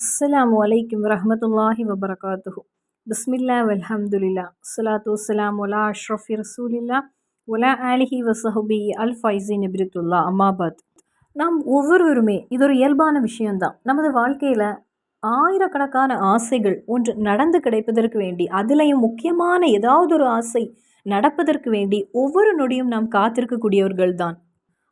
அஸ்லாம் அலைக்கும் வரஹ்மத்துல்லாஹி வபரகாத்துஹு. பிஸ்மில்லா வல்ஹம்துலில்லா சலாத்து சலாம் உலா அஷ்ரஃபி ரசூலில்லா ஒலா ஆலிஹி வசஹபி அல் ஃபைசின் இப்ரித்துல்லா அம்மாபாத் நாம் ஒவ்வொருவருமே இது ஒரு இயல்பான விஷயம்தான். நமது வாழ்க்கையில் ஆயிரக்கணக்கான ஆசைகள் ஒன்று நடந்து கிடைப்பதற்கு வேண்டி அதிலையும் முக்கியமான ஏதாவது ஒரு ஆசை நடப்பதற்கு வேண்டி ஒவ்வொரு நொடியும் நாம் காத்திருக்கக்கூடியவர்கள் தான்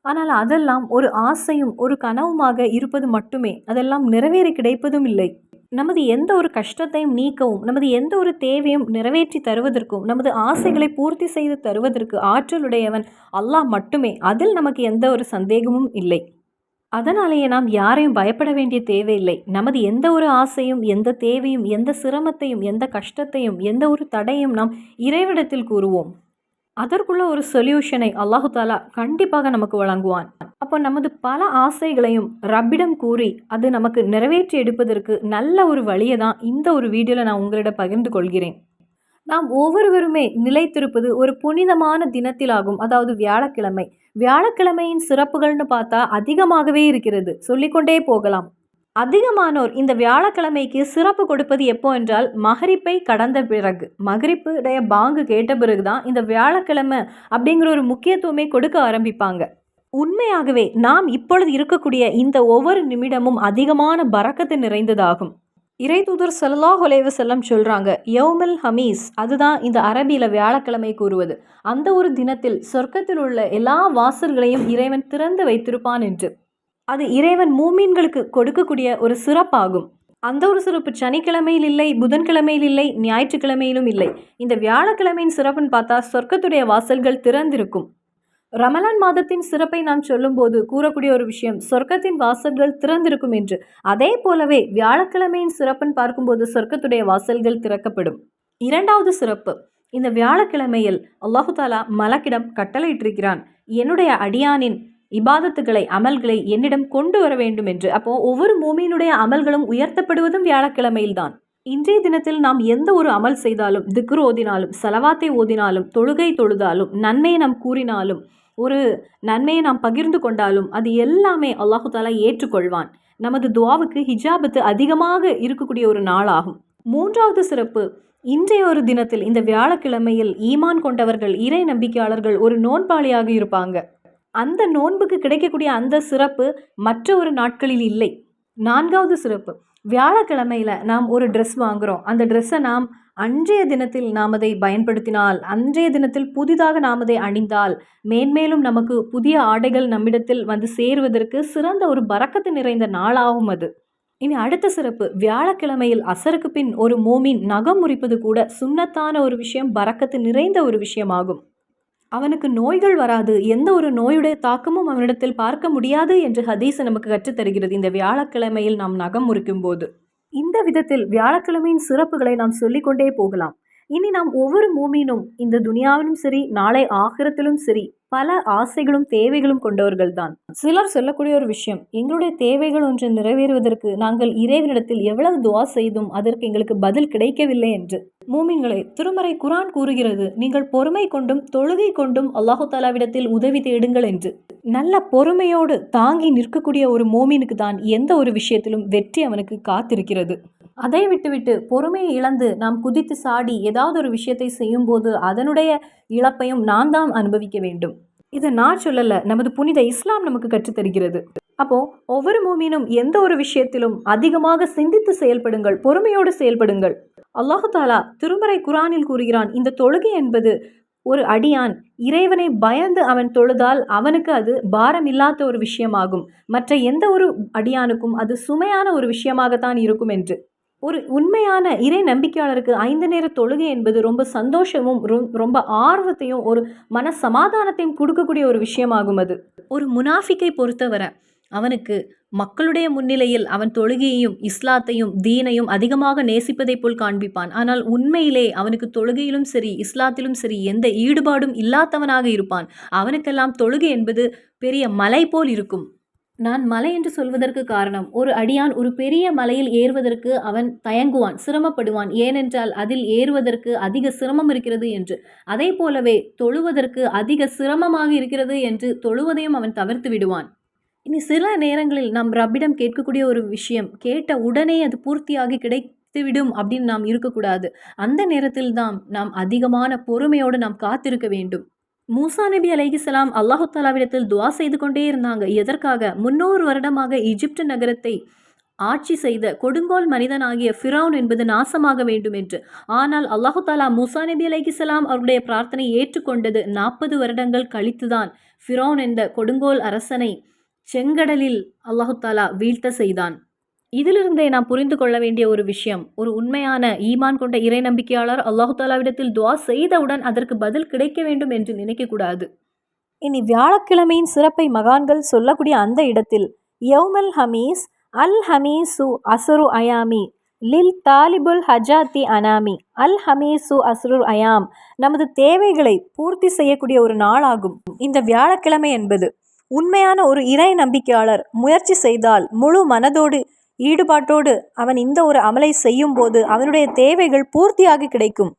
ஆனால் அதெல்லாம் ஒரு ஆசையும் ஒரு கனவுமாக இருப்பது மட்டுமே. அதெல்லாம் நிறைவேறி கிடைப்பதும் இல்லை. நமது எந்த ஒரு கஷ்டத்தையும் நீக்கவும் நமது எந்த ஒரு தேவையும் நிறைவேற்றி தருவதற்கும் நமது ஆசைகளை பூர்த்தி செய்து தருவதற்கு ஆற்றலுடையவன் அல்லாஹ் மட்டுமே. அதில் நமக்கு எந்த ஒரு சந்தேகமும் இல்லை. அதனாலேயே நாம் யாரையும் பயப்பட வேண்டிய தேவையில்லை நமது எந்த ஒரு ஆசையும் எந்த தேவையும் எந்த சிரமத்தையும் எந்த கஷ்டத்தையும் எந்த ஒரு தடையும் நாம் இறைவிடத்தில் கூறுவோம். அதற்குள்ள ஒரு சொல்யூஷனை அல்லாஹு தாலா கண்டிப்பாக நமக்கு வழங்குவான். அப்போ நமது பல ஆசைகளையும் ரப்பிடம் கூறி அது நமக்கு நிறைவேற்றி எடுப்பதற்கு நல்ல ஒரு வழியை தான் இந்த ஒரு வீடியோவில் நான் உங்களிடம் பகிர்ந்து கொள்கிறேன். நாம் ஒவ்வொருவருமே நிலைத்திருப்பது ஒரு புனிதமான தினத்திலாகும் அதாவது வியாழக்கிழமை. வியாழக்கிழமையின் சிறப்புகள்னு பார்த்தா அதிகமாகவே இருக்கிறது. சொல்லிக்கொண்டே போகலாம். அதிகமானோர் இந்த வியாழக்கிழமைக்கு சிறப்பு கொடுப்பது எப்போ என்றால் மகரிப்பை கடந்த பிறகு. மகரிப்புடைய பாங்கு கேட்ட பிறகு தான் இந்த வியாழக்கிழமை அப்படிங்கிற ஒரு முக்கியத்துவமே கொடுக்க ஆரம்பிப்பாங்க. உண்மையாகவே நாம் இப்பொழுது இருக்கக்கூடிய இந்த ஒவ்வொரு நிமிடமும் அதிகமான பறக்கத்து நிறைந்ததாகும். இறை தூதர் சல்லாஹ் செல்லம் சொல்கிறாங்க யோமில் ஹமீஸ் அதுதான் இந்த அரபியில் வியாழக்கிழமை கூறுவது. அந்த ஒரு தினத்தில் சொர்க்கத்தில் உள்ள எல்லா வாசல்களையும் இறைவன் திறந்து வைத்திருப்பான் என்று. அது இறைவன் மூமீன்களுக்கு கொடுக்கக்கூடிய ஒரு சிறப்பாகும். அந்த ஒரு சிறப்பு சனிக்கிழமையில் இல்லை புதன்கிழமையில் இல்லை ஞாயிற்றுக்கிழமையிலும் இல்லை. இந்த வியாழக்கிழமையின் சிறப்புன்னு பார்த்தா சொர்க்கத்துடைய வாசல்கள் திறந்திருக்கும். ரமலான் மாதத்தின் சிறப்பை நாம் சொல்லும்போது கூறக்கூடிய ஒரு விஷயம் சொர்க்கத்தின் வாசல்கள் திறந்திருக்கும் என்று. அதே போலவே வியாழக்கிழமையின் சிறப்புன்னு பார்க்கும்போது சொர்க்கத்துடைய வாசல்கள் திறக்கப்படும். இரண்டாவது சிறப்பு இந்த வியாழக்கிழமையில் அல்லாஹு தாலா மலக்கிடம் கட்டளையிட்டிருக்கிறான் என்னுடைய அடியானின் இபாதத்துகளை அமல்களை என்னிடம் கொண்டு வர வேண்டும் என்று. அப்போ ஒவ்வொரு மூமியினுடைய அமல்களும் உயர்த்தப்படுவதும் வியாழக்கிழமையில்தான். இன்றைய தினத்தில் நாம் எந்த ஒரு அமல் செய்தாலும் திக்ரு ஓதினாலும் செலவாத்தை ஓதினாலும் தொழுகை தொழுதாலும் நன்மையை நாம் கூறினாலும் ஒரு நன்மையை நாம் பகிர்ந்து கொண்டாலும் அது எல்லாமே அல்லாஹு தாலா ஏற்றுக்கொள்வான். நமது துவாவுக்கு ஹிஜாபத்து அதிகமாக இருக்கக்கூடிய ஒரு நாளாகும். மூன்றாவது சிறப்பு இன்றைய ஒரு தினத்தில் இந்த வியாழக்கிழமையில் ஈமான் கொண்டவர்கள் இறை நம்பிக்கையாளர்கள் ஒரு நோன்பாளியாக இருப்பாங்க. அந்த நோன்புக்கு கிடைக்கக்கூடிய அந்த சிறப்பு மற்ற ஒரு நாட்களில் இல்லை. நான்காவது சிறப்பு. வியாழக்கிழமையில் நாம் ஒரு ட்ரெஸ் வாங்குகிறோம் அந்த ட்ரெஸ்ஸை நாம் அன்றைய தினத்தில் நாம் அதை பயன்படுத்தினால் அன்றைய தினத்தில் புதிதாக நாம் அதை அணிந்தால் மேன்மேலும் நமக்கு புதிய ஆடைகள் நம்மிடத்தில் வந்து சேருவதற்கு சிறந்த ஒரு பறக்கத்து நிறைந்த நாளாகும் அது. இனி அடுத்த சிறப்பு. வியாழக்கிழமையில் அசருக்கு பின் ஒரு மோமின் நகம் முறிப்பது கூட சுண்ணத்தான ஒரு விஷயம் பறக்கத்து நிறைந்த ஒரு விஷயமாகும். அவனுக்கு நோய்கள் வராது. எந்த ஒரு நோயுடைய தாக்கமும் அவனிடத்தில் பார்க்க முடியாது என்று ஹதீஸ் நமக்கு கற்றுத்தருகிறது இந்த வியாழக்கிழமையில் நாம் நகம் முறிக்கும் போது இந்த விதத்தில் வியாழக்கிழமையின் சிறப்புகளை நாம் சொல்லிக்கொண்டே போகலாம். இனி நாம் ஒவ்வொரு மூமீனும் இந்த துனியாவிலும் சரி நாளை ஆகிரத்திலும் சரி பல ஆசைகளும் தேவைகளும் கொண்டவர்கள் தான் சிலர் சொல்லக்கூடிய ஒரு விஷயம் எங்களுடைய தேவைகள் ஒன்று நிறைவேறுவதற்கு நாங்கள் இறைவனிடத்தில் எவ்வளவு துவா செய்தும் அதற்கு எங்களுக்கு பதில் கிடைக்கவில்லை என்று. மூமின்களை திருமறை குரான் கூறுகிறது நீங்கள் பொறுமை கொண்டும் தொழுகை கொண்டும் அல்லாஹு தாலாவிடத்தில் உதவி தேடுங்கள் என்று. நல்ல பொறுமையோடு தாங்கி நிற்கக்கூடிய ஒரு மோமினுக்கு தான் எந்த ஒரு விஷயத்திலும் வெற்றி அவனுக்கு காத்திருக்கிறது. அதை விட்டுவிட்டு பொறுமையை இழந்து நாம் குதித்து சாடி ஏதாவது ஒரு விஷயத்தை செய்யும்போது அதனுடைய இழப்பையும் நான் தான் அனுபவிக்க வேண்டும். இதை நான் சொல்லலை நமது புனித இஸ்லாம் நமக்கு கற்றுத்தருகிறது அப்போ ஒவ்வொரு மூமினும் எந்த ஒரு விஷயத்திலும் அதிகமாக சிந்தித்து செயல்படுங்கள் பொறுமையோடு செயல்படுங்கள். அல்லாஹு தாலா திருமறை குரானில் கூறுகிறான் இந்த தொழுகை என்பது ஒரு அடியான் இறைவனை பயந்து அவன் தொழுதால் அவனுக்கு அது பாரம் இல்லாத ஒரு விஷயமாகும். மற்ற எந்த ஒரு அடியானுக்கும் அது சுமையான ஒரு விஷயமாகத்தான் இருக்கும் என்று. ஒரு உண்மையான இறை நம்பிக்கையாளருக்கு ஐந்து நேர தொழுகை என்பது ரொம்ப சந்தோஷமும் ரொம்ப ஆர்வத்தையும் ஒரு மன சமாதானத்தையும் கொடுக்கக்கூடிய ஒரு விஷயமாகும் அது. ஒரு முனாஃபிக்கை பொறுத்தவரை அவனுக்கு மக்களுடைய முன்னிலையில் அவன் தொழுகையையும் இஸ்லாத்தையும் தீனையும் அதிகமாக நேசிப்பதைப் போல் காண்பிப்பான். ஆனால் உண்மையிலே அவனுக்கு தொழுகையிலும் சரி இஸ்லாத்திலும் சரி எந்த ஈடுபாடும் இல்லாதவனாக இருப்பான். அவனுக்கெல்லாம் தொழுகை என்பது பெரிய மலை போல் இருக்கும். நான் மலை என்று சொல்வதற்கு காரணம் ஒரு அடியான் ஒரு பெரிய மலையில் ஏறுவதற்கு அவன் தயங்குவான் சிரமப்படுவான். ஏனென்றால் அதில் ஏறுவதற்கு அதிக சிரமம் இருக்கிறது என்று. அதே போலவே தொழுவதற்கு அதிக சிரமமாக இருக்கிறது என்று தொழுவதையும் அவன் தவிர்த்து விடுவான். இனி சில நேரங்களில் நாம் ரப்பிடம் கேட்கக்கூடிய ஒரு விஷயம் கேட்ட உடனே அது பூர்த்தியாகி கிடைத்துவிடும் அப்படின்னு நாம் இருக்கக்கூடாது. அந்த நேரத்தில் தான் நாம் அதிகமான பொறுமையோடு நாம் காத்திருக்க வேண்டும். மூசா நபி அலைகிசலாம் அல்லாஹு தாலாவிடத்தில் துவா செய்து கொண்டே இருந்தாங்க. எதற்காக? முன்னூறு வருடமாக ஈஜிப்ட் நகரத்தை ஆட்சி செய்த கொடுங்கோல் மனிதனாகிய ஃபிரௌன் என்பது நாசமாக வேண்டும் என்று. ஆனால் அல்லாஹு தாலா மூசா நபி அலைகிசலாம் அவருடைய பிரார்த்தனை ஏற்றுக்கொண்டது நாற்பது வருடங்கள் கழித்துதான். ஃபிரௌன் என்ற கொடுங்கோல் அரசனை செங்கடலில் அல்லாஹு தாலா வீழ்த்த செய்தான். இதிலிருந்தே நாம் புரிந்து கொள்ள வேண்டிய ஒரு விஷயம் ஒரு உண்மையான ஈமான் கொண்ட இறை நம்பிக்கையாளர் அல்லாஹு தாலாவிடத்தில் துவா செய்தவுடன் அதற்கு பதில் கிடைக்க வேண்டும் என்று நினைக்கக்கூடாது. இனி வியாழக்கிழமையின் சிறப்பை மகான்கள் சொல்லக்கூடிய அந்த இடத்தில் யௌமல் ஹமீஸ் அல் ஹமீசு அசுரு அயாமி லில் தாலிபுல் ஹஜாத்தி அனாமி அல் ஹமீசு அசுரு அயாம் நமது தேவைகளை பூர்த்தி செய்யக்கூடிய ஒரு நாளாகும் இந்த வியாழக்கிழமை என்பது உண்மையான ஒரு இறை நம்பிக்கையாளர் முயற்சி செய்தால் முழு மனதோடு ஈடுபாட்டோடு அவன் இந்த ஒரு அமலை செய்யும் போது அவனுடைய தேவைகள் பூர்த்தியாக கிடைக்கும்.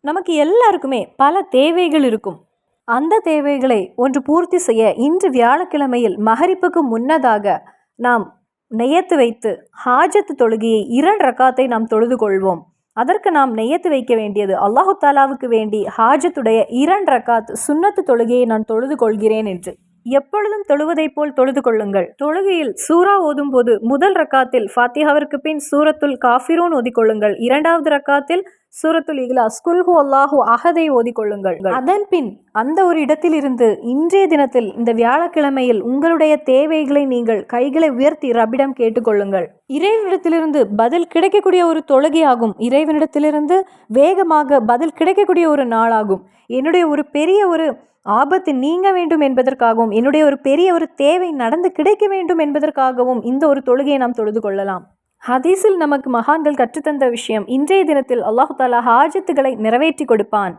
நமக்கு எல்லாருக்குமே பல தேவைகள் இருக்கும். அந்த தேவைகளை ஒன்று பூர்த்தி செய்ய இன்று வியாழக்கிழமையில் மகரிப்புக்கு முன்னதாக நாம் நெய்யத்து வைத்து ஹாஜத்து தொழுகையை இரண்டு ரக்காத்தை நாம் தொழுது கொள்வோம். அதற்கு நாம் நெய்யத்து வைக்க வேண்டியது அல்லாஹு தாலாவுக்கு வேண்டி ஹாஜத்துடைய இரண்டு ரக்காத் சுன்னத்து தொழுகையை நான் தொழுது கொள்கிறேன் என்று. எப்பொழுதும் தொழுவதைப் போல் தொழுது கொள்ளுங்கள். தொழுகையில் சூரா ஓதும் போது முதல் ரக்காத்தில் ஃபாத்தியாவிற்கு பின் சூரத்துல் காஃபிரோன் ஓதிக்கொள்ளுங்கள். இரண்டாவது ரக்காத்தில் சூரத்துல் இகிலாஸ் குல்ஹு அல்லாஹு அகதை ஓதிக்கொள்ளுங்கள். அதன் பின் அந்த ஒரு இடத்திலிருந்து இன்றைய தினத்தில் இந்த வியாழக்கிழமையில் உங்களுடைய தேவைகளை நீங்கள் கைகளை உயர்த்தி ரப்பிடம் கேட்டுக்கொள்ளுங்கள். இறைவனிடத்திலிருந்து பதில் கிடைக்கக்கூடிய ஒரு தொழுகையாகும். இறைவனிடத்திலிருந்து வேகமாக பதில் கிடைக்கக்கூடிய ஒரு நாளாகும். என்னுடைய ஒரு பெரிய ஒரு ஆபத்து நீங்க வேண்டும் என்பதற்காகவும் என்னுடைய ஒரு பெரிய ஒரு தேவை நடந்து கிடைக்க வேண்டும் என்பதற்காகவும் இந்த ஒரு தொழுகையை நாம் தொழுது கொள்ளலாம். ஹதீஸில் நமக்கு மகான்கள் கற்றுத்தந்த விஷயம் இன்றைய தினத்தில் அல்லாஹு தாலா ஹாஜத்துகளை நிறைவேற்றி கொடுப்பான்.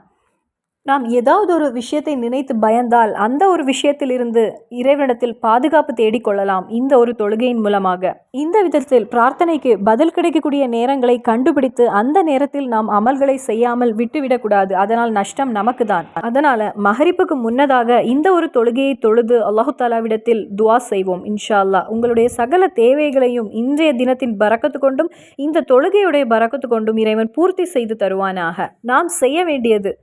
நாம் ஏதாவது ஒரு விஷயத்தை நினைத்து பயந்தால் அந்த ஒரு விஷயத்திலிருந்து இறைவனிடத்தில் பாதுகாப்பு தேடிக்கொள்ளலாம் இந்த ஒரு தொழுகையின் மூலமாக. இந்த விதத்தில் பிரார்த்தனைக்கு பதில் கிடைக்கக்கூடிய நேரங்களை கண்டுபிடித்து அந்த நேரத்தில் நாம் அமல்களை செய்யாமல் விட்டுவிடக்கூடாது அதனால் நஷ்டம் நமக்கு தான் அதனால மகரிப்புக்கு முன்னதாக இந்த ஒரு தொழுகையை தொழுது அல்லாஹு தாலாவிடத்தில் துவா செய்வோம் இன்ஷா அல்லாஹ் உங்களுடைய சகல தேவைகளையும் இன்றைய தினத்தின் பறக்கத்து கொண்டும் இந்த தொழுகையுடைய பறக்கத்து கொண்டும் இறைவன் பூர்த்தி செய்து தருவானாக. நாம் செய்ய வேண்டியது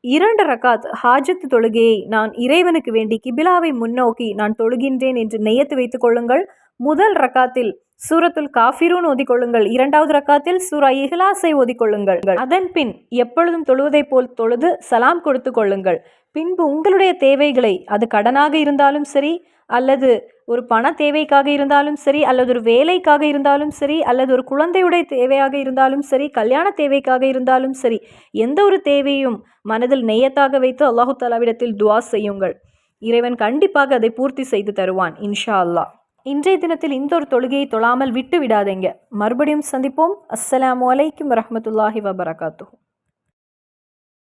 இரண்டு ரக்காத் ஹாஜத் தொழுகையை நான் இறைவனுக்கு வேண்டி கிபிலாவை முன்னோக்கி நான் தொழுகின்றேன் என்று நெய்யத்து வைத்துக் கொள்ளுங்கள். முதல் ரக்காத்தில் சூரத்துல் காஃபிரூன் ஓதிக்கொள்ளுங்கள். இரண்டாவது ரக்காத்தில் சூரா இஹ்லாஸை ஓதிக்கொள்ளுங்கள். அதன் பின் எப்பொழுதும் தொழுவதைப் போல் தொழுது சலாம் கொடுத்து கொள்ளுங்கள். பின்பு உங்களுடைய தேவைகளை அது கடனாக இருந்தாலும் சரி அல்லது ஒரு பண தேவைக்காக இருந்தாலும் சரி அல்லது ஒரு வேலைக்காக இருந்தாலும் சரி அல்லது ஒரு குழந்தையுடைய தேவையாக இருந்தாலும் சரி கல்யாண தேவைக்காக இருந்தாலும் சரி எந்த ஒரு தேவையும் மனதில் நெய்யத்தாக வைத்து அல்லாஹு தாலாவிடத்தில் துவா செய்யுங்கள். இறைவன் கண்டிப்பாக அதை பூர்த்தி செய்து தருவான் இன்ஷா அல்லாஹ் இன்றைய தினத்தில் இந்த ஒரு தொழுகையை தொழாமல் விட்டு விடாதீங்க. மறுபடியும் சந்திப்போம். அஸ்ஸலாமு வலைக்கும் வரமத்துல்லாஹி வபரகாத்து